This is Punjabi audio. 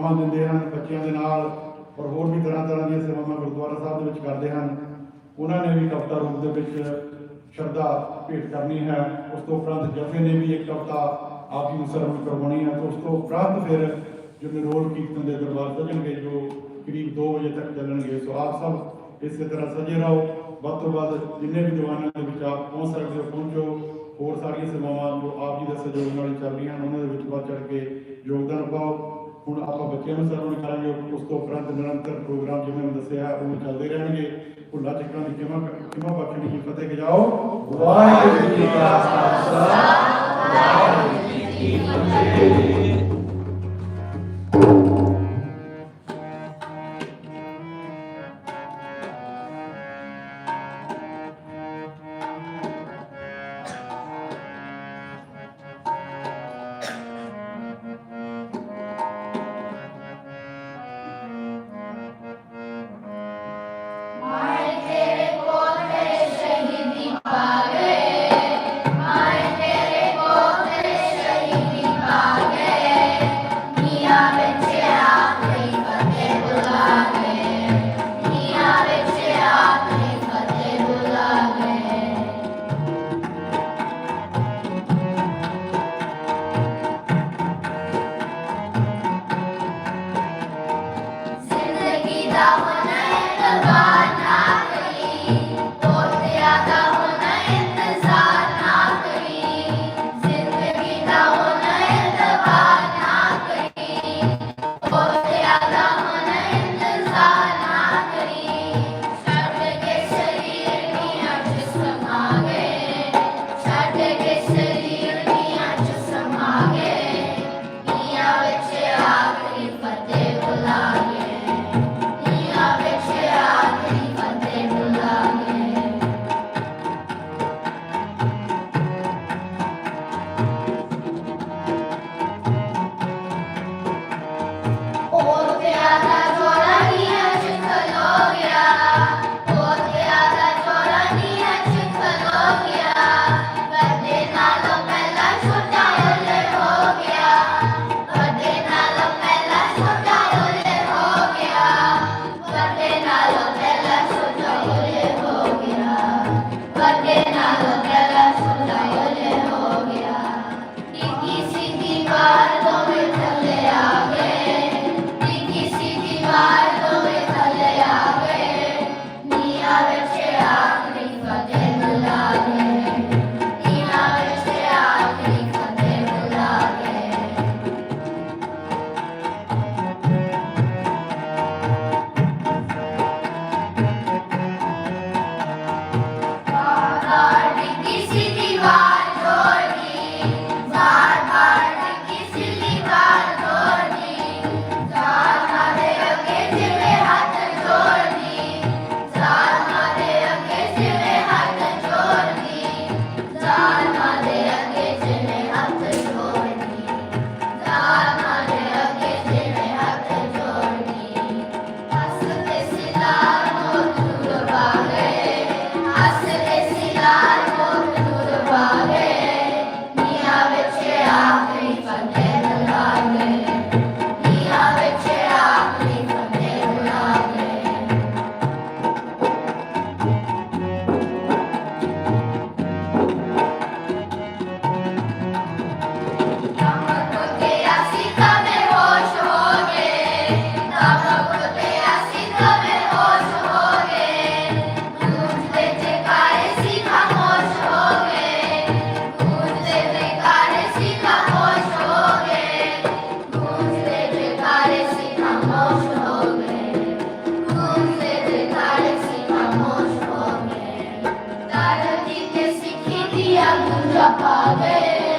ਸੇਵਾਵਾਂ ਦਿੰਦੇ ਹਨ, ਬੱਚਿਆਂ ਦੇ ਨਾਲ ਔਰ ਹੋਰ ਵੀ ਤਰ੍ਹਾਂ ਤਰ੍ਹਾਂ ਦੀਆਂ ਸੇਵਾਵਾਂ ਗੁਰਦੁਆਰਾ ਸਾਹਿਬ ਦੇ ਵਿੱਚ ਕਰਦੇ ਹਨ। ਉਹਨਾਂ ਨੇ ਵੀ ਕਵਿਤਾ ਰੂਪ ਦੇ ਵਿੱਚ ਸ਼ਰਧਾ ਭੇਟ ਕਰਨੀ ਹੈ। ਉਸ ਤੋਂ ਉਪਰੰਤ ਜਥੇ ਨੇ ਵੀ ਇੱਕ ਕਵਿਤਾ ਆਪ ਹੀ ਮੁਸਰਮ ਕਰਵਾਉਣੀ ਹੈ ਉਸ ਤੋਂ ਉਪਰੰਤ ਫਿਰ ਜੋ ਨਿਰੋਲ ਕੀਰਤਨ ਦੇ ਦਰਬਾਰ ਸਜਣਗੇ, ਜੋ ਕਰੀਬ 2 ਵਜੇ ਤੱਕ ਚੱਲਣਗੇ। ਸੋ ਆਪ ਸਭ ਇਸੇ ਤਰ੍ਹਾਂ ਸਜੇ ਰਹੋ। ਵੱਧ ਤੋਂ ਵੱਧ ਜਿੰਨੇ ਵੀ ਦੀਵਾਨਾਂ ਦੇ ਵਿੱਚ ਆਪ ਪਹੁੰਚ ਸਕਦੇ ਹੋ, ਪਹੁੰਚੋ। ਹੋਰ ਸਾਰੀਆਂ ਸੇਵਾਵਾਂ ਜੋ ਆਪ ਜੀ ਦੇ ਸਹਿਯੋਗ ਨਾਲ ਚੱਲ ਰਹੀਆਂ ਹਨ, ਉਹਨਾਂ ਦੇ ਵਿੱਚ ਵੱਧ ਚੜ ਕੇ ਯੋਗਦਾਨ ਪਾਓ। हूँ आप बच्चों में सर्व करेंगे उस तो उपरंत निरंतर प्रोग्राम जिन्हें दसिया उन्हें चलते रहेंगे भुला चिकना की किमा किमा बखण की फतेह के जाओ वाहेगुरु जी का खालसा वाहेगुरु जी की फतेह দিতে শিখি দিয়া গুজা পাবে